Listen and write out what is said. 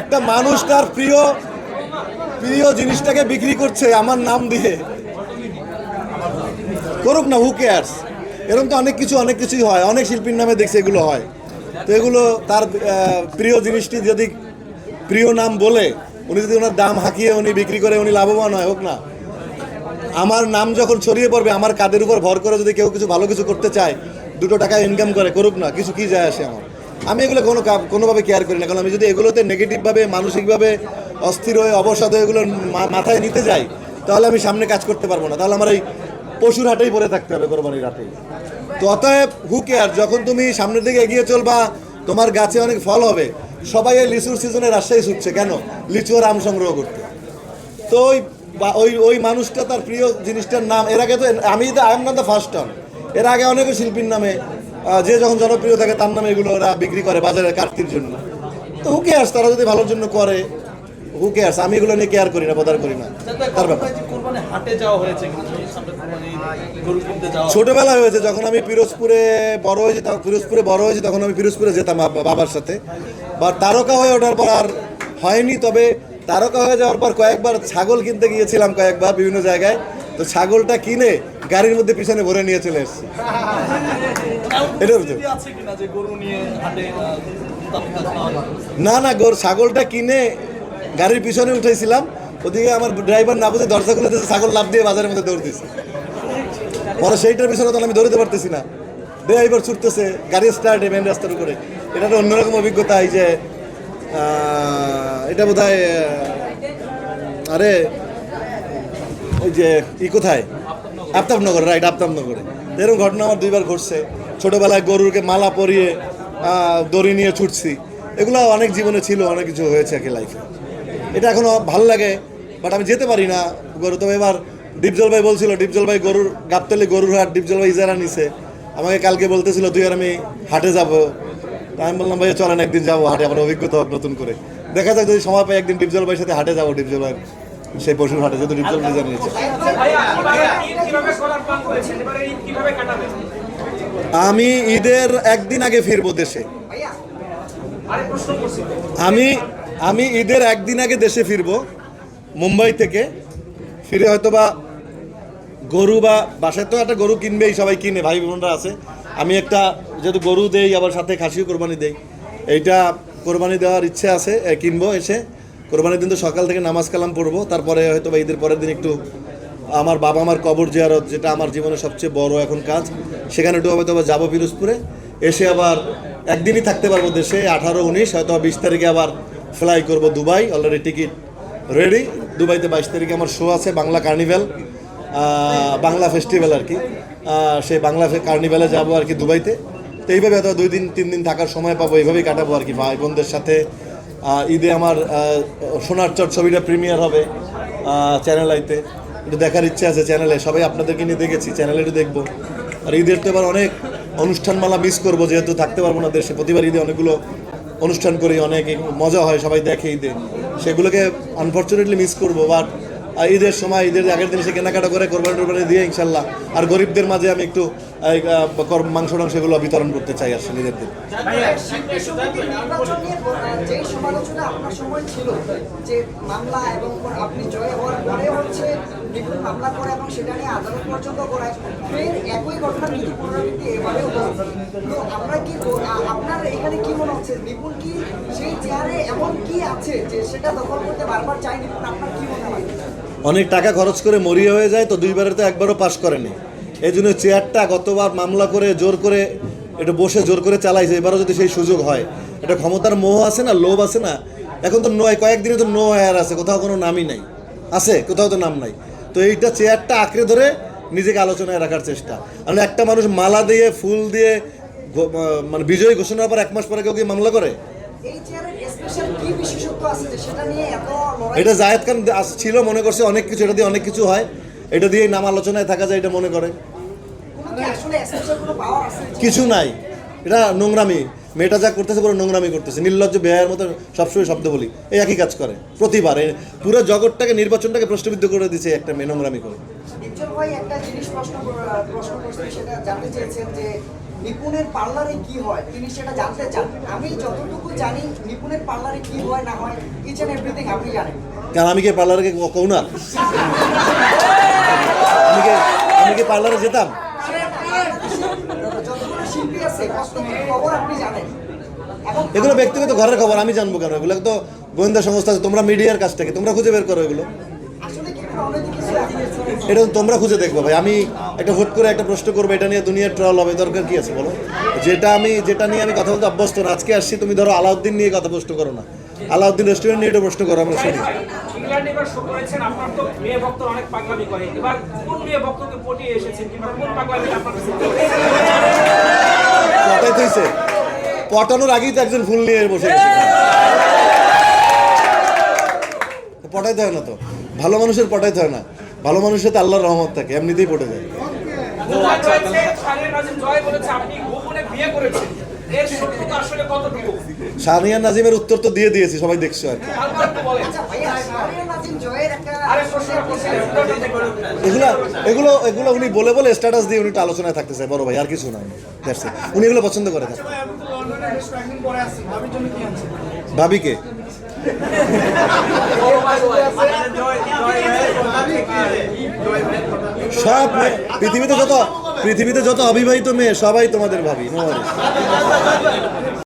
একটা মানুষ তার প্রিয় প্রিয় জিনিসটাকে বিক্রি করছে, আমার নাম দিয়ে। করুক না হু কেয়ার্স এরকম তো অনেক কিছু, অনেক কিছুই হয়, অনেক শিল্পীর নামে দেখছি এগুলো হয়। তো এগুলো তার প্রিয় জিনিসটি যদি প্রিয় নাম বলে, উনি যদি ওনার দাম হাঁকিয়ে উনি বিক্রি করে, উনি লাভবান হয়, হোক না। আমার নাম যখন ছড়িয়ে পড়বে, আমার কাদের উপর ভর করে যদি কেউ কিছু ভালো কিছু করতে চায়, দুটো টাকা ইনকাম করে, করুক না, কিছু কি যায় আসে আমার। আমি এগুলো কোনো কোনোভাবে কেয়ার করি না, কারণ আমি যদি এগুলোতে নেগেটিভভাবে মানসিকভাবে অস্থির হয়ে, অবসাদ হয়ে এগুলো মাথায় নিতে যাই, তাহলে আমি সামনে কাজ করতে পারব না। তাহলে আমার এই পশুর হাটেই পরে থাকতে হবে কোরবানির হাটেই তো অতএব হু কেয়ার যখন তুমি সামনের দিকে এগিয়ে চলবা, তোমার গাছে অনেক ফল হবে। সবাই এই লিচুর সিজনে রাজশাহী ছুটছে। কেন? লিচু আর আম সংগ্রহ করতে। তো ওই বা- ওই ওই মানুষটা তার প্রিয় জিনিসটার নাম, এর আগে তো আমি তো I am not the first time এর আগে অনেকে শিল্পীর নামে যে যখন জনপ্রিয় থাকে তার নামে এগুলো ওরা বিক্রি করে বাজারে কাটতির জন্য। তো হু কেয়ার্স তারা যদি ভালোর জন্য করে হু কেয়ার্স আমি এগুলো নিয়ে কেয়ার করি না বদার করি না। তার ব্যাপার। ছোটবেলা হয়েছে, যখন আমি পিরোজপুরে বড় হয়েছি, তখন পিরোজপুরে বড় হয়েছি, তখন আমি পিরোজপুরে যেতাম বাবার সাথে। বা তারকা হয়ে ওঠার পর আর হয়নি, তবে তারকা হয়ে যাওয়ার পর কয়েকবার ছাগল কিনতে গিয়েছিলাম কয়েকবার বিভিন্ন জায়গায়। তো ছাগলটা কিনে গাড়ির মধ্যে পিছনে ভরে নিয়ে চলে এসেছি। এটা? না না গোর ছাগলটা কিনে গাড়ির পিছনে উঠেছিলাম। ওদিকে আমার ড্রাইভার না বুঝে দরজা খুলে দিয়েছে ছাগল লাভ দিয়ে বাজারের মধ্যে দৌড় দিয়েছে। পরে সেইটার পিছনে তখন আমি দৌড়তে পারতেছি না। ড্রাইভার ছুটতেছে গাড়ি স্টার্ট মেন রাস্তার উপরে। এটা একটা অন্যরকম অভিজ্ঞতা এই যে এটা বোধ হয় আরে ওই যে, ই কোথায়? আফতাবনগর রাইট আফতাবনগরে। এরকম ঘটনা আমার দুইবার ঘটছে। ছোটবেলায় গরুরকে মালা পরিয়ে দড়ি নিয়ে ছুটছি। এগুলো অনেক জীবনে ছিল, অনেক কিছু হয়েছে আর কি লাইফে এটা এখনও ভালো লাগে বাট আমি যেতে পারি না। গরু, তবে এবার ডিপজল ভাই বলছিল ডিপজল ভাই গরুর গাবতলি গরুর হাট ডিপজল ভাই ইজারা নিছে। আমাকে কালকে বলতেছিল, তুই আর আমি হাটে যাব। আমি বললাম ভাই চলেন একদিন যাব হাটে, আমার অভিজ্ঞতা নতুন করে। দেখা যাক যদি সময় পাই একদিন ডিপজল ভাইয়ের সাথে হাটে যাব ডিপজল ভাই সেই পশুর হাটে যেহেতু ঈদ কীভাবে কাটাবেন? আমি ঈদের একদিন আগে ফিরবো দেশে। আমি আমি ঈদের একদিন আগে দেশে ফিরবো মুম্বাই থেকে। ফিরে হয়তো বা গরু বা বাসায় তো একটা গরু কিনবেই সবাই কিনে ভাই বোনরা আছে। আমি একটা যেহেতু গরু দেই আবার সাথে খাসিও কোরবানি দেই। এইটা কোরবানি দেওয়ার ইচ্ছে আছে কিনবো এসে। কোরবানির দিন তো সকাল থেকে নামাজ কালাম পড়ব, তারপরে হয়তো বা ঈদের পরের দিন একটু আমার বাবা মার কবর জিয়ারত, যেটা আমার জীবনের সবচেয়ে বড় এখন কাজ, সেখানে একটু হয়তো বা যাব পিরোজপুরে, এসে আবার একদিনই থাকতে পারব দেশে, আঠারো উনিশ হয়তো বিশ তারিখে আবার ফ্লাই করব দুবাই অলরেডি টিকিট রেডি দুবাইতে বাইশ তারিখে আমার শো আছে, বাংলা কার্নিভ্যাল বাংলা ফেস্টিভ্যাল আর কি সেই বাংলা কার্নিভ্যালে যাব আর কি দুবাইতে, তো এইভাবে হয়তো দুই দিন, তিন দিন থাকার সময় পাবো, এইভাবেই কাটাবো আর কি ভাই বোনদের সাথে ঈদে আমার সোনার চট ছবিটা প্রিমিয়ার হবে চ্যানেল আইতে। একটু দেখার ইচ্ছে আছে চ্যানেলে সবাই আপনাদেরকে নিয়ে দেখেছি চ্যানেলে একটু দেখব। আর ঈদের তো এবার অনেক অনুষ্ঠানমালা মিস করব, যেহেতু থাকতে পারব না দেশে। প্রতিবার ঈদে অনেকগুলো অনুষ্ঠান করি, অনেক মজা হয় সবাই দেখে ঈদে। সেগুলোকে আনফর্চুনেটলি মিস করব বাট ঈদের সময়, ঈদের আগের দিন সে কেনাকাটা করে কোরবানি টোরবানি দিয়ে ইনশাল্লাহ। আর গরিবদের মাঝে আমি একটু মাংস টাংস এগুলো বিতরণ করতে চাই আসলে ঈদের দিন। সেটা দখল করতে বারবার চাই আপনার কি মনে হয়? অনেক টাকা খরচ করে মরিয়া হয়ে যায়, তো দুইবারে তো একবারও পাশ করেনি। এই জন্য চেয়ারটা গতবার মামলা করে জোর করে একটু বসে জোর করে চালাইছে, এবারও যদি সেই সুযোগ হয়। এটা ক্ষমতার মোহ আছে না, লোভ আছে না? এখন তো নয়, কয়েকদিনে তো নো হায়ার আছে, কোথাও কোনো নামই নাই। আছে, কোথাও তো নাম নাই। তো এইটা চেয়ারটা আঁকড়ে ধরে নিজেকে আলোচনায় রাখার চেষ্টা। আর একটা মানুষ মালা দিয়ে, ফুল দিয়ে মানে বিজয়ী ঘোষণার পর এক মাস পরে কেউ কি মামলা করে? এটা জায়েদ খান ছিল মনে করছে অনেক কিছু এটা দিয়ে অনেক কিছু হয়। এটা দিয়ে নাম আলোচনায় থাকা যায় এটা মনে করে। কিছু নাই। এটা নোংরামি। মেয়েটা যা করতেছে পুরো নোংরামি করতেছে। নির্লজ্জ বেহায়ের মতো সবসময় শব্দ বলি। এই একই কাজ করে প্রতিবার। পুরো জগৎটাকে নির্বাচনটাকে প্রশ্নবিদ্ধ করে দিচ্ছে একটা মেয়ে নোংরামি করে। একটা জিনিস প্রশ্ন প্রশ্ন সেটা জানতে চেয়েছেন যে নিপুণের পার্লারে কি হয়? তিনি সেটা জানতে চান। আমি যতটুকু জানি নিপুণের পার্লারে কি হয় না হয় ইচ এন্ড এভরিথিং আপনি জানেন। কারণ আমি কি পার্লারে কৌ না? আমি কি আমি কি পার্লারে যেতাম? এগুলো ব্যক্তিগত ঘরের খবর আমি জানব কেন? এগুলো তো গোয়েন্দা সংস্থা আছে তোমরা মিডিয়ার কাছ থেকে তোমরা খুঁজে বের করো এগুলো আসলে কি কোনো অনৈতিক কিছু আছে? এটা তোমরা খুঁজে দেখব ভাই। আমি একটা হুট করে একটা প্রশ্ন করব এটা নিয়ে দুনিয়ার ট্রল হবে দরকার কি আছে বলো? যেটা আমি যেটা নিয়ে আমি কথা বলতে অভ্যস্ত না আজকে আসছি তুমি ধরো আলাউদ্দিন নিয়ে কথা প্রশ্ন করো না। আলাউদ্দিন রেস্টুরেন্ট নিয়ে এটা প্রশ্ন করো আমরা শুনি? থইছে পটানোর আগেই তো একজন ফুল নিয়ে বসে গেছে। পটাইতে হয় না তো? ভালো মানুষের পটাইতে হয় না। ভালো মানুষের তো আল্লাহর রহমত থাকে এমনিতেই পটে যায়। জয় বলেছে, শাহরিয়ার নাজিম জয় বলেছে আপনি গোপনে বিয়ে করেছেন। এর সত্যতা আসলে কতটুকু? শাহরিয়া নাজিমের উত্তর তো দিয়ে দিয়েছি সবাই দেখছ আর কি। আচ্ছা। এগুলো এগুলো এগুলো উনি বলে বলে স্ট্যাটাস দিয়ে উনি আলোচনায় থাকতে চায় বড় ভাই আর কিছু না উনি। এগুলো পছন্দ করে থাকেন ভাবিকে? সব পৃথিবীতে যত পৃথিবীতে যত অবিবাহিত মেয়ে সবাই তোমাদের ভাবি